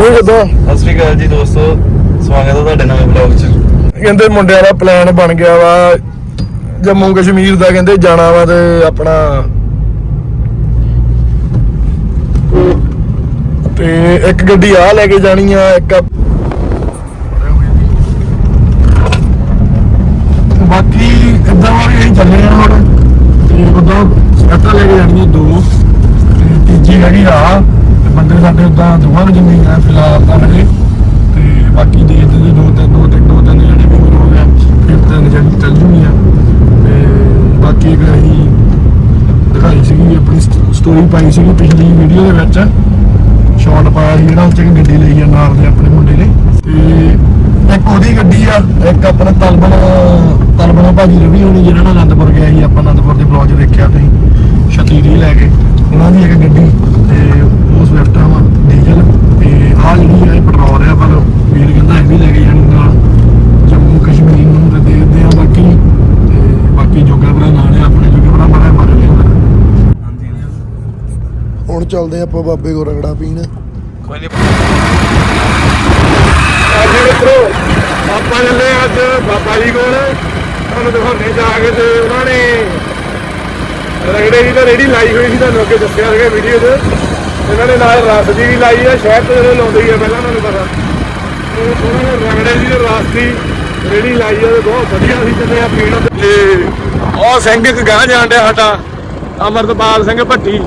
ਵੀਰੇ ਕਿੱਦਾਂ ਸਤਿ ਸ਼੍ਰੀ ਅਕਾਲ ਜੀ ਦੋਸਤੋ ਸਵਾਗਤ ਹੈ ਤੁਹਾਡੇ ਨਵੇਂ ਵਲੌਗ 'ਚ। ਕਹਿੰਦੇ ਮੁੰਡਿਆਂ ਦਾ ਪਲਾਨ ਬਣ ਗਿਆ ਵਾ ਜੰਮੂ ਕਸ਼ਮੀਰ ਦਾ ਕਹਿੰਦੇ ਜਾਣਾ ਵਾ ਤੇ ਆਪਣਾ ਤੇ ਇੱਕ ਗੱਡੀ ਆ ਲੈ ਕੇ ਜਾਣੀ ਆ ਇੱਕ ਬਾਕੀ ਇਦਾਂ ਵਾ ਵੀ ਅਸੀਂ ਚੱਲੇ ਆ ਹੁਣ। ਤੇ ਉਦਾਂ ਸੈਟਾ ਲੈ ਕੇ ਜਾਣੀ ਦੋ। ਤੇ ਤੀਜੀ ਹੈਗੀ ਆ ਬੰਦੇ ਸਾਡੇ ਉਦਾਂ ਦੋਵਾਂ ਨੂੰ ਜ਼ਮੀਨ ਹੈ ਫਿਲਹਾਲ ਤਾਂ ਹਜੇ ਤੇ ਬਾਕੀ ਦੇ ਦੇ ਦੋ ਤਿੰਨ ਦੋ ਤਿੰਨ ਦੋ ਤਿੰਨ ਜਿਹੜੇ ਵੀ ਹੋਰ ਹੋ ਗਏ ਫਿਰ ਤਿੰਨ ਜਿਹੜੀ ਚੱਲ ਜੂਗੀ ਆ ਤੇ ਬਾਕੀ ਇੱਕ ਅਸੀਂ ਦਿਖਾਈ ਸੀਗੀ ਆਪਣੀ ਸਟੋਰੀ ਪਾਈ ਸੀਗੀ ਪਿਛਲੀ ਵੀਡੀਓ ਦੇ ਵਿੱਚ। ਸ਼ਾਰਟ ਪਾਇਆ ਸੀ ਜਿਹੜਾ ਉੱਥੇ ਗੱਡੀ ਲਈ ਆ ਨਾਲ ਦੇ ਆਪਣੇ ਮੁੰਡੇ ਨੇ ਤੇ ਇੱਕ ਉਹਦੀ ਗੱਡੀ ਆ, ਇੱਕ ਆਪਣਾ ਤਲਬਨ ਤਲਬਨ ਭਾਜੀ ਰਵੀ ਹੋਣੀ ਜਿਹਨਾਂ ਨਾਲ ਅਨੰਦਪੁਰ ਗਿਆ ਸੀ। ਆਪਾਂ ਅਨੰਦਪੁਰ ਦੇ ਬਲੌਗ 'ਚ ਦੇਖਿਆ ਤੁਸੀਂ। ਛਤੀਰੀ ਲੈ ਕੇ। ਉਹਨਾਂ ਦੀ ਇੱਕ ਗੱਡੀ ਤੇ ਉਹ ਸਵਿਫਟ ਆ ਵਾ ਡੀਜ਼ਲ ਤੇ ਆਹ ਜਿਹੜੀ ਆ ਇਹ ਪੈਟਰੋਲ ਆ ਪਰ ਵੀਰ ਕਹਿੰਦਾ ਇਹ ਵੀ ਲੈ ਕੇ ਜਾਣੀ ਨਾਲ ਜੰਮੂ ਕਸ਼ਮੀਰ ਨੂੰ ਤੇ ਦੇਖਦੇ ਆ ਬਾਕੀ। ਤੇ ਬਾਕੀ ਜੋਗਾ ਭਰਾ ਨਾਲ ਆ ਆਪਣੇ ਜੋਗਾ ਭਰਾ ਮਾਰੇ ਮਾਰੇ ਲਿਆਉਂਦਾ ਹਾਂਜੀ ਹੁਣ ਚੱਲਦੇ ਆਪਾਂ ਬਾਬੇ ਕੋ ਰਗੜਾ ਪੀਣ। ਕੋਈ ਨਹੀਂ ਅੱਜ ਮਿੱਤਰੋ ਆਪਾਂ ਚੱਲੇ ਅੱਜ ਬਾਬਾ ਜੀ ਕੋਲ। ਤੁਹਾਨੂੰ ਦਿਖਾਉਣੇ ਜਾ ਕੇ ਤੇ ਉਹਨਾਂ ਨੇ ਰਗੜੇ ਦੀ ਤਾਂ ਰੇੜੀ ਲਾਈ ਹੋਈ ਸੀ ਤੁਹਾਨੂੰ ਅੱਗੇ ਦੱਸਿਆ ਸੀਗਾ ਵੀਡੀਓ 'ਚ। ਇਹਨਾਂ ਨੇ ਨਾਲ ਰਸ ਦੀ ਵੀ ਲਾਈ ਆ ਸ਼ਹਿਰ ਤੇ ਜਿਹੜੇ ਲਾਉਂਦੇ ਹੀ ਆ ਪਹਿਲਾਂ ਤੁਹਾਨੂੰ ਪਤਾ। ਤੇ ਉਹਨਾਂ ਨੇ ਰਗੜੇ ਦੀ ਤੇ ਰੇੜੀ ਲਾਈ ਆ ਬਹੁਤ ਵਧੀਆ ਸੀ ਚੱਲੇ ਆ ਪੀਣ ਤੇ ਉਹ ਸਿੰਘ ਇੱਕ ਗਾਂ ਜਾਣ ਡਿਆ ਸਾਡਾ, ਅਮਰਤਪਾਲ ਸਿੰਘ ਭੱਟੀ।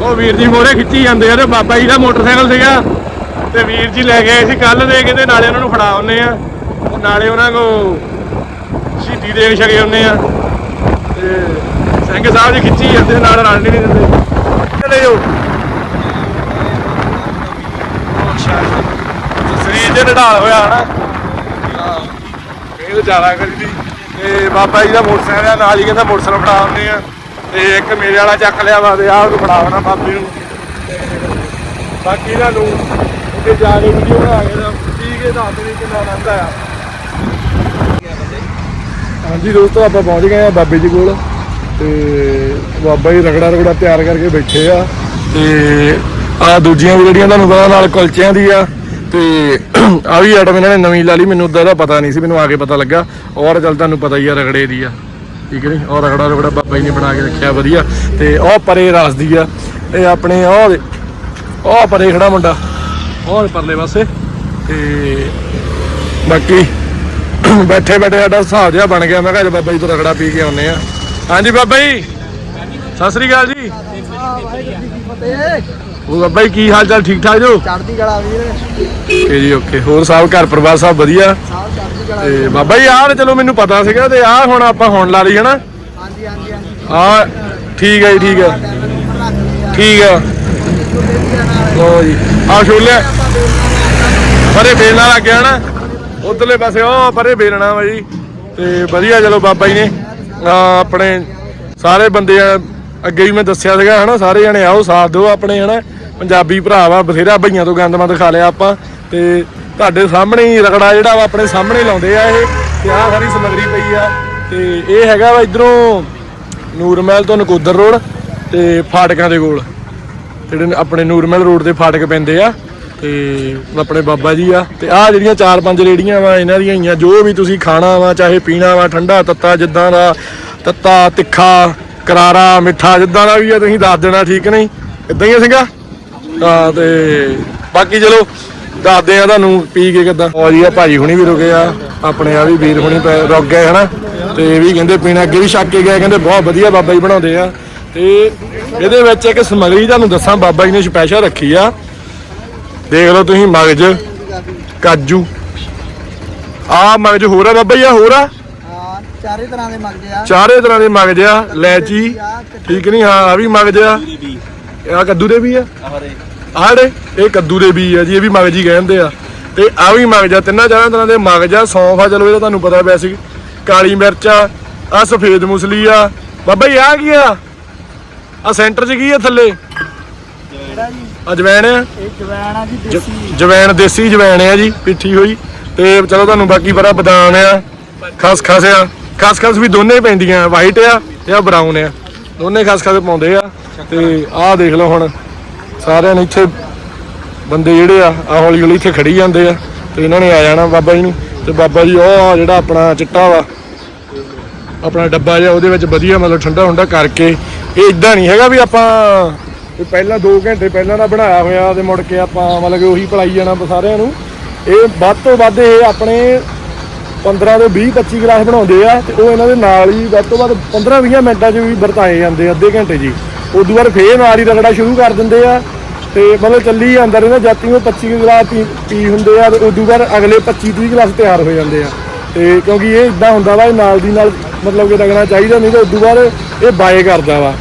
ਉਹ ਵੀਰ ਜੀ ਮੋਰੇ ਖਿੱਚੀ ਜਾਂਦੇ ਆ ਤੇ ਬਾਬਾ ਜੀ ਦਾ ਮੋਟਰਸਾਈਕਲ ਸੀਗਾ ਤੇ ਵੀਰ ਜੀ ਲੈ ਗਏ ਸੀ ਕੱਲ ਦੇ ਕਹਿੰਦੇ ਨਾਲੇ ਉਹਨਾਂ ਨੂੰ ਫੜਾ ਆਉਨੇ ਆ। ਨਾਲੇ ਉਹਨਾਂ ਕੋ ਸ਼ਹੀਦੀ ਦੇ ਛਕੇ ਆਉਨੇ ਆ। ਤੇ ਸਿੰਘ ਸਾਹਿਬ ਜੀ ਖਿੱਚੀ ਜਾਂਦੇ ਨਾਲ ਰਲ ਨਹੀਂ ਦਿੰਦੇ ਚਲੇ ਜਾਓ ਸਰੀਰ ਜੇ ਹੋਇਆ ਹਨਾ। ਇਹ ਜ਼ਿਆਦਾ ਕਰੀ ਤੇ ਬਾਬਾ ਜੀ ਦਾ ਮੋਟਰਸਾਈਕਲ ਆ, ਨਾਲ ਹੀ ਕਹਿੰਦਾ ਮੋਟਰਸਾਈਕਲ ਫੜਾ ਆਉਨੇ ਆ। ਤੇ ਇੱਕ ਮੇਰੇ ਵਾਲਾ ਚੱਕ ਲਿਆ ਵਾ ਤੇ ਆਹ ਨੂੰ ਫੜਾਉਣਾ ਬਾਬੇ ਨੂੰ। ਬਾਕੀ ਇਹਨਾਂ ਨੂੰ ਅੱਗੇ ਜਾ ਕੇ ਵੀਡੀਓ ਬਣਾ ਕੇ ਨਾ ਪੀ ਕੇ ਦੱਸ ਦੇ ਕਿੰਨਾ ਆਨੰਦ ਆਇਆ। ਹਾਂਜੀ ਦੋਸਤੋ, ਆਪਾਂ ਪਹੁੰਚ ਗਏ ਆ ਬਾਬੇ ਜੀ ਕੋਲ। ਤੇ ਬਾਬਾ ਜੀ ਰਗੜਾ ਰਗੜਾ ਤਿਆਰ ਕਰਕੇ ਬੈਠੇ ਆ। ਤੇ ਆ ਦੂਜੀਆਂ ਵੀ ਜਿਹੜੀਆਂ ਤੁਹਾਨੂੰ ਪਤਾ ਨਾਲ ਕੁਲਚਿਆਂ ਦੀ ਆ ਤੇ ਆ ਵੀ ਆਈਟਮ ਇਹਨਾਂ ਨੇ ਨਵੀਂ ਲਾ ਲਈ, ਮੈਨੂੰ ਉਦਾਂ ਦਾ ਪਤਾ ਨਹੀਂ ਸੀ, ਮੈਨੂੰ ਆ ਕੇ ਪਤਾ ਲੱਗਾ। ਔਰ ਚੱਲ ਤੁਹਾਨੂੰ ਪਤਾ ਹੀ ਆ, ਰਗੜੇ ਦੀ ਆ। ਠੀਕ ਨਹੀਂ ਔਰ ਰਗੜਾ ਰਗੜਾ ਬਾਬਾ ਜੀ ਨੇ ਬਣਾ ਕੇ ਰੱਖਿਆ, ਵਧੀਆ। ਤੇ ਉਹ ਪਰੇ ਰਸਦੀ ਆ। ਇਹ ਆਪਣੇ ਉਹ ਉਹ ਪਰੇ ਖੜਾ ਮੁੰਡਾ। ਉਹ ਪਰਲੇ ਪਾਸੇ। ਤੇ ਬਾਕੀ ਬੈਠੇ ਬੈਠੇ ਸਾਡਾ ਹਿਸਾਬ ਜਿਹਾ ਬਣ ਗਿਆ। ਮੈਂ ਕਿਹਾ ਬਾਬਾ ਜੀ ਤੋਂ ਰਗੜਾ ਪੀ ਕੇ ਆਉਨੇ ਆ ਹਾਂਜੀ ਬਾਬਾ ਜੀ। ਸਤਿ ਸ੍ਰੀ ਅਕਾਲ ਜੀ। ਉਹ ਬਾਬਾ ਜੀ ਕੀ ਹਾਲ ਚਾਲ ਠੀਕ ਠਾਕ ਜੋ? ਚੜਦੀ ਕਲਾ ਵੀਰ। ਓਕੇ ਜੀ ਓਕੇ। ਹੋਰ ਸਭ ਘਰ ਪਰਿਵਾਰ ਸਭ ਵਧੀਆ? ਸਾਹ ਚੜਦੀ ਕਲਾ ਤੇ ਬਾਬਾ ਜੀ ਆਹ ਤੇ ਚਲੋ ਮੈਨੂੰ ਪਤਾ ਸੀਗਾ ਤੇ ਆਹ ਹੁਣ ਆਪਾਂ ਹੁਣ ਲਾ ਲਈ ਹਨਾ? ਹਾਂਜੀ ਹਾਂਜੀ ਹਾਂਜੀ। ਆ ਠੀਕ ਹੈ ਜੀ ਠੀਕ ਹੈ ਠੀਕ ਹੈ ਲੋ ਜੀ। ਆ ਛੋਲੇ ਪਰੇ ਬੇਲਣਾ ਲੱਗ ਗਿਆ ਨਾ ਉਧਰਲੇ ਪਾਸੇ ਉਹ ਪਰੇ ਬੇਲਣਾ ਵਾ ਜੀ। ਤੇ ਵਧੀਆ ਚਲੋ ਬਾਬਾ ਜੀ ਨੇ। ਆ ਆਪਣੇ ਸਾਰੇ ਬੰਦੇ ਆ, ਅੱਗੇ ਵੀ ਮੈਂ ਦੱਸਿਆ ਸੀਗਾ, ਹਨਾ, ਸਾਰੇ ਜਣੇ ਆਓ, ਸਾਥ ਦਿਓ ਆਪਣੇ, ਹਨਾ। ਪੰਜਾਬੀ ਭਰਾ ਵਾ, ਬਥੇਰਾ ਭਈਆਂ ਤੋਂ ਗੰਦਮੰਦ ਦਿਖਾ ਲਿਆ ਆਪਾਂ। ਤੇ ਤੁਹਾਡੇ ਸਾਹਮਣੇ ਹੀ ਰਗੜਾ ਜਿਹੜਾ ਵਾ, ਆਪਣੇ ਸਾਹਮਣੇ ਹੀ ਲਾਉਂਦੇ ਆ ਇਹ। ਤੇ ਆਹ ਸਾਰੀ ਸਮਗਰੀ ਪਈ ਆ। ਤੇ ਇਹ ਹੈਗਾ ਵਾ ਇਧਰੋਂ ਨੂਰਮਹਿਲ ਤੋਂ ਨਕੋਦਰ ਰੋਡ ਤੇ ਫਾਟਕਾਂ ਦੇ ਕੋਲ। ਜਿਹੜੇ ਆਪਣੇ ਨੂਰਮਹਿਲ ਰੋਡ ਦੇ ਫਾਟਕ ਪੈਂਦੇ ਆ। ਤੇ ਆਪਣੇ ਬਾਬਾ ਜੀ ਆ। ਤੇ ਆਹ ਜਿਹੜੀਆਂ ਚਾਰ ਪੰਜ ਰੇੜੀਆਂ ਵਾ, ਇਹਨਾਂ ਦੀਆਂ ਹੀ ਆ ਜੋ ਵੀ ਤੁਸੀਂ ਖਾਣਾ ਵਾ, ਚਾਹੇ ਪੀਣਾ ਵਾ, ਠੰਡਾ ਤੱਤਾ, ਜਿੱਦਾਂ ਦਾ ਤੱਤਾ, ਤਿੱਖਾ ਕਰਾਰਾ ਮਿੱਠਾ ਜਿੱਦਾਂ ਦਾ ਵੀ ਆ, ਤੁਸੀਂ ਦੱਸ ਦੇਣਾ, ਠੀਕ ਨਹੀਂ? ਇਦਾਂ ਹੀ ਆ ਸਿੰਘਾ? ਹਾਂ, ਤੇ ਬਾਕੀ ਚਲੋ, ਦੱਸਦੇ ਆ ਤੁਹਾਨੂੰ ਪੀ ਕੇ ਕਿਦਾਂ। ਉਹ ਜੀ, ਆ ਭਾਜੀ ਹੁਣੀ ਵੀ ਰੁਕੇ ਆ, ਆਪਣੇ ਆ ਵੀ ਵੀਰ ਹੁਣੀ ਪੈ- ਰੁਕ ਗਏ, ਹਨਾ? ਤੇ ਇਹ ਵੀ ਕਹਿੰਦੇ ਪੀਣਾ, ਅੱਗੇ ਵੀ ਛੱਕ ਕੇ ਗਏ, ਕਹਿੰਦੇ ਬਹੁਤ ਵਧੀਆ ਬਾਬਾ ਜੀ ਬਣਾਉਂਦੇ ਆ। ਤੇ ਇਹਦੇ ਵਿੱਚ ਇੱਕ ਸਮਗਰੀ ਤੁਹਾਨੂੰ ਦੱਸਾਂ, ਬਾਬਾ ਜੀ ਨੇ ਸਪੈਸ਼ਲ ਰੱਖੀ ਆ। ਦੇਖ ਲਓ ਤੁਸੀਂ ਮਗਜ, ਕਾਜੂ। ਆ ਮਗਜ ਹੋਰ ਆ ਬਾਬਾ ਜੀ ਆ ਹੋਰ ਆ। ਚਾਰੇ ਤਰ੍ਹਾਂ ਦੇ ਮਗਦੇ ਆ। ਚਾਰੇ ਤਰ੍ਹਾਂ ਦੇ ਮਗਜ ਆ ਲੈਚੀ ਠੀਕ ਨਹੀਂ ਹਾਂ ਆ ਵੀ ਮਗਜ ਆ। ਆ ਕੱਦੂ ਦੇ ਵੀ ਆ? ਆੜੇ ਇਹ ਕੱਦੂ ਦੇ ਬੀਜ ਆ ਜੀ ਇਹ ਵੀ ਮਗਜ ਹੀ ਕਹਿੰਦੇ ਆ। ਤੇ ਆ ਵੀ ਮਗਜ ਆ ਤਿੰਨਾਂ ਚਾਰਾਂ ਤਰ੍ਹਾਂ ਦੇ ਮਗਜ ਆ ਸੌਂਫ ਆ ਚਲੋ ਇਹ ਤਾਂ ਤੁਹਾਨੂੰ ਪਤਾ ਵੈਸੇ ਕਾਲੀ ਮਿਰਚ ਆ ਆ ਸਫੇਦ ਮੁਸਲੀ ਆ। ਬਾਬਾ ਜੀ ਆ ਕੀ ਆ? ਆ ਸੈਂਟਰ 'ਚ ਕੀ ਆ ਥੱਲੇ? ਅਜਵੈਣ ਆ? ਇਹ ਜਵੈਣ ਆ ਜੀ ਜ- ਦੇਸੀ। ਜਵੈਣ ਦੇਸੀ ਜਵੈਣ ਆ ਜੀ ਪਿੱਠੀ ਹੋਈ। ਤੇ ਚਲੋ ਤੁਹਾਨੂੰ ਬਾਕੀ ਪਤਾ ਬਦਾਮ ਆ ਖਸ ਖਸ ਆ। ਖਸ ਖਸ ਵੀ ਦੋਨੇ ਪੈਂਦੀਆਂ ਵਾਈਟ ਆ ਤੇ ਆ ਬਰਾਊਨ ਆ। ਦੋਨੇ ਖਸ ਖਸ ਪਾਉਂਦੇ ਆ। ਤੇ ਆਹ ਦੇਖ ਲਓ ਹੁਣ, ਸਾਰਿਆਂ ਨੇ ਇੱਥੇ ਬੰਦੇ ਜਿਹੜੇ ਆ ਆ ਹੌਲੀ ਹੌਲੀ ਇੱਥੇ ਖੜੀ ਜਾਂਦੇ ਆ ਤੇ ਇਹਨਾਂ ਨੇ ਆ ਜਾਣਾ ਬਾਬਾ ਜੀ ਨੂੰ। ਤੇ ਬਾਬਾ ਜੀ, ਉਹ ਜਿਹੜਾ ਆਪਣਾ ਚਿੱਟਾ ਵਾ, ਆਪਣਾ ਡੱਬਾ ਜਿਹਾ, ਉਹਦੇ ਵਿੱਚ ਵਧੀਆ ਮਤਲਬ ਠੰਡਾ ਹੁੰਦਾ ਕਰਕੇ। ਇਹ ਇਦਾਂ ਨਹੀਂ ਹੈਗਾ ਵੀ ਆਪਾਂ ਵੀ ਪਹਿਲਾਂ 2 ਘੰਟੇ ਪਹਿਲਾਂ ਦਾ ਬਣਾਇਆ ਹੋਇਆ ਤੇ ਮੁੜ ਕੇ ਆਪਾਂ ਮਤਲਬ ਕਿ ਉਹੀ ਪਲਾਈ ਜਾਣਾ ਬ- ਸਾਰਿਆਂ ਨੂੰ। ਇਹ ਵੱਧ ਤੋਂ ਵੱਧ ਇਹ ਆਪਣੇ 15 ਤੋਂ 20 25 ਗਲਾਸ ਬਣਾਉਂਦੇ ਆ ਤੇ ਉਹ ਇਹਨਾਂ ਦੇ ਨਾਲ ਹੀ ਵੱਧ ਤੋਂ ਵੱਧ 15 20 ਮਿੰਟਾਂ 'ਚ ਵੀ ਵਰਤਾਏ ਜਾਂਦੇ ਆ, ਅੱਧੇ ਘੰਟੇ ਜੀ ਉਦੋਂ ਬਾਅਦ ਫੇਰ ਨਾਲ ਹੀ ਰਗੜਾ ਸ਼ੁਰੂ ਕਰ ਦਿੰਦੇ ਆ ਤੇ ਮਤਲਬ ਚੱਲੀ ਜਾਂਦਾ ਰਹਿੰਦਾ ਜਾਤੀ ਨੂੰ 25 ਗਲਾਸ ਪੀ ਪੀ ਹੁੰਦੇ ਆ ਤੇ ਉਦੋਂ ਬਾਅਦ ਅਗਲੇ 25 30 ਗਲਾਸ ਤਿਆਰ ਹੋ ਜਾਂਦੇ ਆ। ਤੇ ਕਿਉਂਕਿ ਇਹ ਇਦਾਂ ਹੁੰਦਾ ਵਾ, ਇਹ ਨਾਲ ਦੀ ਨਾਲ ਮਤਲਬ ਕਿ ਰਗਣਾ ਚਾਹੀਦਾ ਨਹੀਂ ਤੇ ਉਦੋਂ ਬਾਅਦ ਇਹ ਬਾਏ ਕਰਦਾ ਵਾ।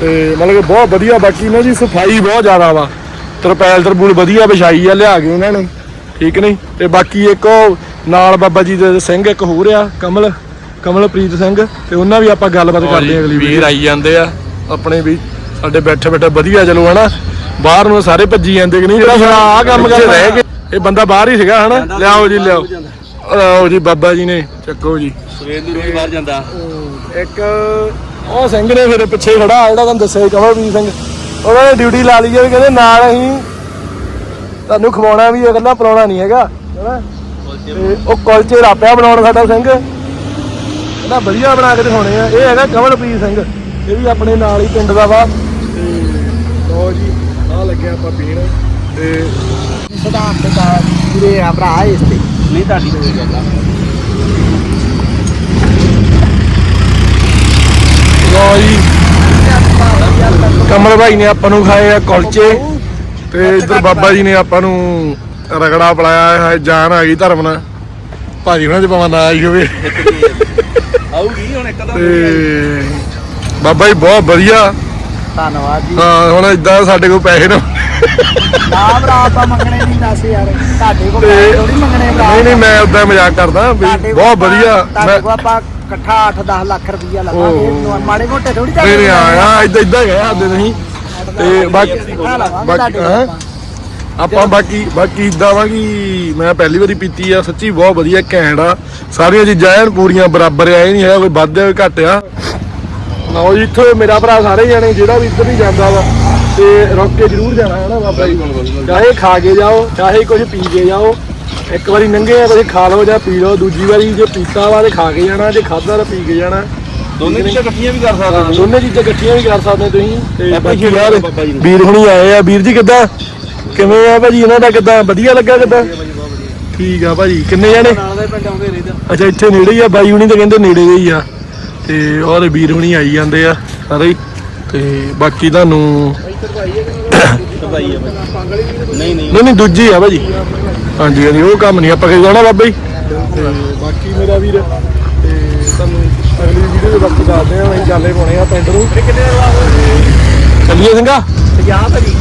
ਤੇ ਮਤਲਬ ਕਿ ਬਹੁਤ ਵਧੀਆ, ਬਾਕੀ ਇਹਨਾਂ ਦੀ ਸਫ਼ਾਈ ਬਹੁਤ ਜ਼ਿਆਦਾ ਵਾ। ਤਰਪੈਲ ਤਰਪੂਲ ਵਧੀਆ ਵਿਛਾਈ ਆ, ਲਿਆ ਕੇ ਉਹਨਾਂ ਨੇ। ਠੀਕ ਨਹੀਂ? ਤੇ ਬਾਕੀ ਇੱਕ ਉਹ ਨਾਲ ਬਾਬਾ ਜੀ ਦੇ ਸਿੰਘ ਇੱਕ ਹੋ ਰਿਹਾ ਕਮਲ ਕਮਲਪ੍ਰੀਤ ਸਿੰਘ ਤੇ ਉਹਨਾਂ ਵੀ ਆਪਾਂ ਗੱਲਬਾਤ ਕਰਦੇ ਹਾਂ ਅਗਲੀ ਵੀਰ ਆਈ ਜਾਂਦੇ ਆ ਆਪਣੇ ਵੀ ਸਾਡੇ ਬੈਠੇ ਬੈਠੇ ਵਧੀਆ ਚਲੋ ਹਨਾ? ਬਾਹਰ ਨੂੰ ਸਾਰੇ ਭੱਜੀ ਜਾਂਦੇ ਕਿ ਨਹੀਂ? ਜਿਹੜਾ ਹੁਣ ਆਹ ਕੰਮ ਕਰ ਰਹਿ ਗਏ ਇਹ ਬੰਦਾ ਬਾਹਰ ਹੀ ਸੀਗਾ ਹਨਾ? ਲਿਆਓ ਜੀ ਲਿਆਓ। ਲਿਆਓ ਜੀ ਬਾਬਾ ਜੀ ਨੇ ਚੱਕੋ ਜੀ। ਸਵੇਰ ਨੂੰ ਰੋਜ਼ ਬਾਹਰ ਜਾਂਦਾ। ਇੱਕ ਉਹ ਸਿੰਘ ਨੇ ਫਿਰ ਪਿੱਛੇ ਖੜਾ ਜਿਹੜਾ ਤੁਹਾਨੂੰ ਦੱਸਿਆ ਸੀ ਕਮਲਪ੍ਰੀਤ ਸਿੰਘ। ਉਹਨਾਂ ਨੇ ਡਿਊਟੀ ਲਾ ਲਈ ਹੈ ਵੀ ਕਹਿੰਦੇ ਨਾਲ ਅਸੀਂ ਤੁਹਾਨੂੰ ਖਵਾਉਣਾ ਵੀ ਹੈ ਇਕੱਲਾ ਪਲਾਉਣਾ ਨਹੀਂ ਹੈਗਾ ਹੈਨਾ? ਤੇ ਉਹ ਕੁਲਚੇ ਰਾਪਿਆ ਬਣਾਉਣ ਸਾਡਾ ਸਿੰਘ। ਕਹਿੰਦਾ ਵਧੀਆ ਬਣਾ ਕੇ ਦਿਖਾਉਣੇ ਆ। ਇਹ ਹੈਗਾ ਕਮਲਪ੍ਰੀਤ ਸਿੰਘ। ਇਹ ਵੀ ਆਪਣੇ ਨਾਲ ਹੀ ਪਿੰਡ ਦਾ ਵਾ। ਤੇ ਲੋ ਜੀ ਆ ਲੱਗਿਆ ਆਪਾਂ ਪੀਣ। ਤੇ ਸਿਧਾਂਤ ਦਾ ਪੂਰੇ ਆ ਭਰਾ ਇਸ ਤੇ ਨਹੀਂ ਤੁਹਾਡੀ ਕੋਈ ਗੱਲ ਆ। ਲੋ ਜੀ ਕਮਲ ਭਾਈ ਨੇ ਆਪਾਂ ਨੂੰ ਖਾਏ ਆ ਕੁਲਚੇ ਤੇ ਇੱਧਰ ਬਾਬਾ ਜੀ ਨੇ ਆਪਾਂ ਨੂੰ ਰਗੜਾ ਪਲਾਇਆ ਹੈ ਜਾਨ ਆ ਗਈ ਧਰਮ ਨਾਲ। ਭਾਜੀ ਉਹਨਾਂ ਦੇ ਭਾਵੇਂ ਨਾ ਆਈ ਹੋਵੇ। ਆਊਗੀ ਹੁਣ ਇੱਕ ਤੇ ਬਾਬਾ ਜੀ ਬਹੁਤ ਵਧੀਆ। ਧੰਨਵਾਦ ਜੀ। ਹਾਂ ਹੁਣ ਇਦਾਂ ਸਾਡੇ ਕੋਲ ਪੈਸੇ ਨਾ ਨਾ ਭਰਾ ਆਪਾਂ ਮੰਗਣੇ ਨਹੀਂ ਦੱਸ ਯਾਰ। ਤੁਹਾਡੇ ਕੋਲ ਥੋੜੀ ਮੰਗਣੇ ਭਰਾ ਨਹੀਂ ਨਹੀਂ ਮੈਂ ਉਦਾਂ ਮਜ਼ਾਕ ਕਰਦਾ ਬਹੁਤ ਵਧੀਆ। ਤੁਹਾਡੇ ਕੋਲ ਆਪਾਂ ਇਕੱਠਾ 8-10 ਲੱਖ ਰੁਪਈਆ ਲਵਾਂਗੇ। ਮਾੜੇ ਮੋਟੇ ਥੋੜੀ ਨਹੀਂ ਨਹੀਂ ਇਦਾਂ ਇਦਾਂ ਗਿਆ ਸਾਡੇ ਨਹੀਂ। ਤੇ ਬਾਕੀ ਬਾਕੀ ਆਪਾਂ ਬਾਕੀ ਬਾਕੀ ਇਦਾਂ ਵਾ ਕਿ ਮੈਂ ਪਹਿਲੀ ਵਾਰੀ ਪੀਤੀ ਆ ਸੱਚੀ ਬਹੁਤ ਵਧੀਆ ਘੈਂਟ ਆ। ਸਾਰੀਆਂ ਚੀਜ਼ਾਂ ਐਨ ਪੂਰੀਆਂ ਬਰਾਬਰ ਆ ਇਹ ਨਹੀਂ ਹੈ ਕੋਈ ਵੱਧ ਆ, ਕੋਈ ਘੱਟ ਆ। ਲਓ ਜੀ ਇੱਥੇ ਮੇਰਾ ਭਰਾ ਸਾਰੇ ਜਾਣੇ ਜਿਹੜਾ ਵੀ ਇੱਧਰ ਹੀ ਜਾਂਦਾ ਵਾ ਤੇ ਰੁਕ ਕੇ ਜ਼ਰੂਰ ਜਾਣਾ ਹੈ ਨਾ ਬਾਬਾ ਜੀ? ਚਾਹੇ ਖਾ ਕੇ ਜਾਓ ਚਾਹੇ ਕੁਝ ਪੀ ਕੇ ਜਾਓ ਇੱਕ ਵਾਰੀ ਨੰਗੇ ਆ ਤੁਸੀਂ ਖਾ ਲਓ ਜਾਂ ਪੀ ਲਓ ਦੂਜੀ ਵਾਰੀ ਜੇ ਪੀਤਾ ਵਾ ਤੇ ਖਾ ਕੇ ਜਾਣਾ ਜੇ ਖਾਦਾ ਤਾਂ ਪੀ ਕੇ ਜਾਣਾ। ਦੋਨੇ ਚੀਜ਼ਾਂ ਇਕੱਠੀਆਂ ਵੀ ਕਰ ਸਕਦੇ ਹਾਂ, ਦੋਨੇ ਚੀਜ਼ਾਂ ਇਕੱਠੀਆਂ ਵੀ ਕਰ ਸਕਦੇ ਤੁਸੀਂ। ਤੇ ਬਾਕੀ। ਵੀਰ ਹੁਣੀ ਆਏ ਆ। ਵੀਰ ਜੀ ਕਿੱਦਾਂ? ਕਿਵੇਂ ਆ ਭਾਜੀ? ਇਹਨਾਂ ਦਾ ਕਿੱਦਾਂ? ਵਧੀਆ ਲੱਗਾ ਕਿੱਦਾਂ? ਠੀਕ ਆ ਭਾਜੀ। ਕਿੰਨੇ ਜਾਣੇ? ਨਾਲ ਦੇ ਪਿੰਡ ਆਉਂਦੇ ਰਹਿੰਦੇ। ਅੱਛਾ ਇੱਥੇ ਨੇੜੇ ਹੀ ਆ। ਬਾਈ ਹੁਣੀ ਤਾਂ ਕਹਿੰਦੇ ਨੇੜੇ ਦੇ ਹੀ ਆ। ਤੇ ਉਹਦੇ ਵੀਰ ਹੁਣੀ ਆਈ ਜਾਂਦੇ ਆ ਸਾਰੇ ਹੀ। ਤੇ ਬਾਕੀ ਤੁਹਾਨੂੰ ਭਾਈ ਆ ਨਹੀਂ ਨਹੀਂ। ਨਹੀਂ ਨਹੀਂ ਦੂਜੀ ਆ ਭਾਜੀ। ਹਾਂਜੀ ਹਾਂਜੀ ਉਹ ਕੰਮ ਨਹੀਂ। ਆਪਾਂ ਕਰੀ ਜਾਣਾ ਬਾਬਾ ਜੀ? ਤੇ ਬਾਕੀ ਮੇਰਾ ਵੀਰ ਤੇ ਤੁਹਾਨੂੰ ਅਗਲੀ ਵੀਡੀਓ ਦੇ ਵਕਤ ਦੱਸਦੇ ਆ ਅਸੀਂ ਚਾਲੇ ਪਾਉਣੇ ਆ ਪਿੰਡ ਨੂੰ। ਚੱਲੀਏ ਸਿੰਘਾ? 50 ਭਾਜੀ।